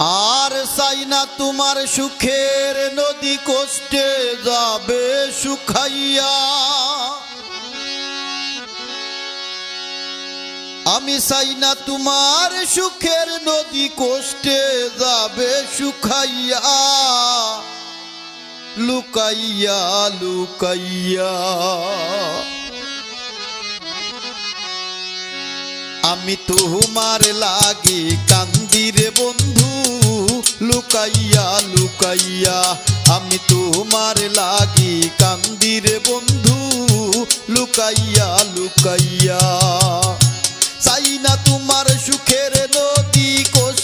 আর চাই না তোমার সুখের নদী কষ্টে যাবে শুকাইয়া আমি চাই না তোমার সুখের নদী কষ্টে যাবে শুকাইয়া লুকাইয়া লুকাইয়া। আমি তোমার লাগি কান্দিরে বন্ধু, লুকাইয়া লুকাইয়া। আমি তোমার লাগি কান্দিরে বন্ধু, লুকাইয়া লুকাইয়া। চাই না তোমার সুখের নদী কষ্টে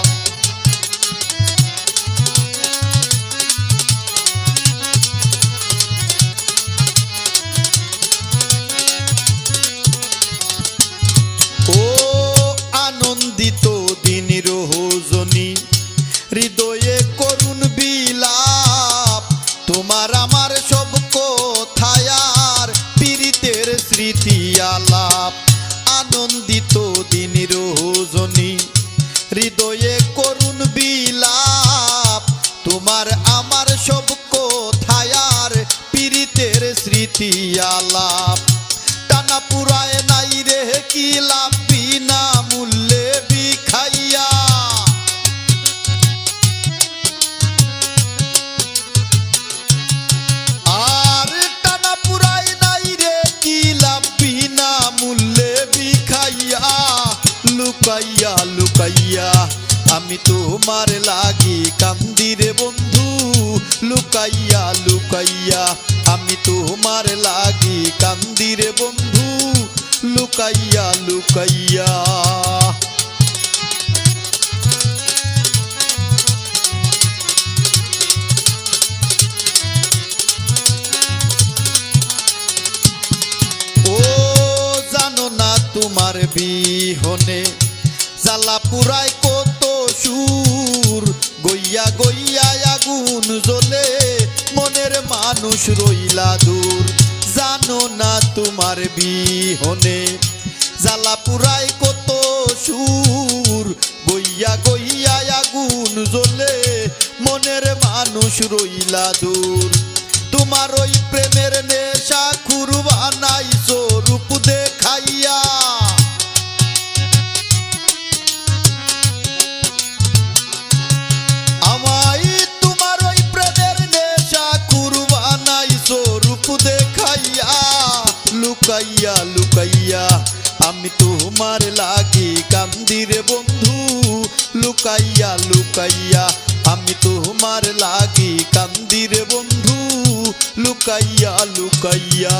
স্মৃতি আলাপ, আনন্দিত দিন রোজনী। হৃদয়ে করুন বিলাপ, তোমার আমার সব কোথায় আর পীড়িতের স্মৃতি আলাপ। টানা পুরায় আমি তোমার লাগি কান্দিরে বন্ধু, লুকাইয়া লুকাইয়া। আমি তোমার লাগি কান্দিরে বন্ধু, লুকাইয়া লুকাইয়া। তোমার বিহনে, জ্বালা পুরায় মানুষ রইলা দূর, জানো না তোমার বিহনে। জ্বালা পুরাই কত সুর গইয়া গইয়া আগুন জ্বলে। মনের মানুষ রইলা দূর। আমি তোমার লাগি কান্দিরে বন্ধু। লুকাইয়া লুকাইয়া আমি তোমার লাগি কান্দিরে বন্ধু। লুকাইয়া লুকাইয়া।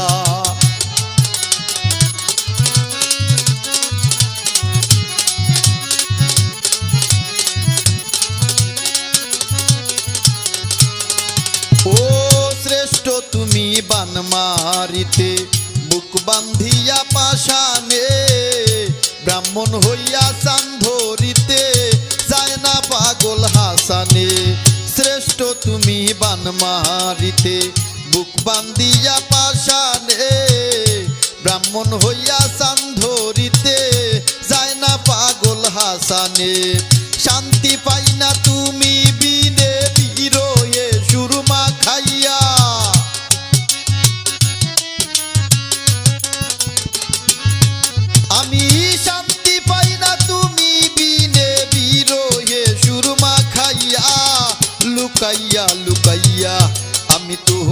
তুমি বান মারিতে বুক বান্ধিয়া পাশানে মারিতে বুক বান্দিয়া পাশানে ব্রাহ্মণ হইয়া সান্ধরিতে ধরিতে যায় না পাগল হাসানে।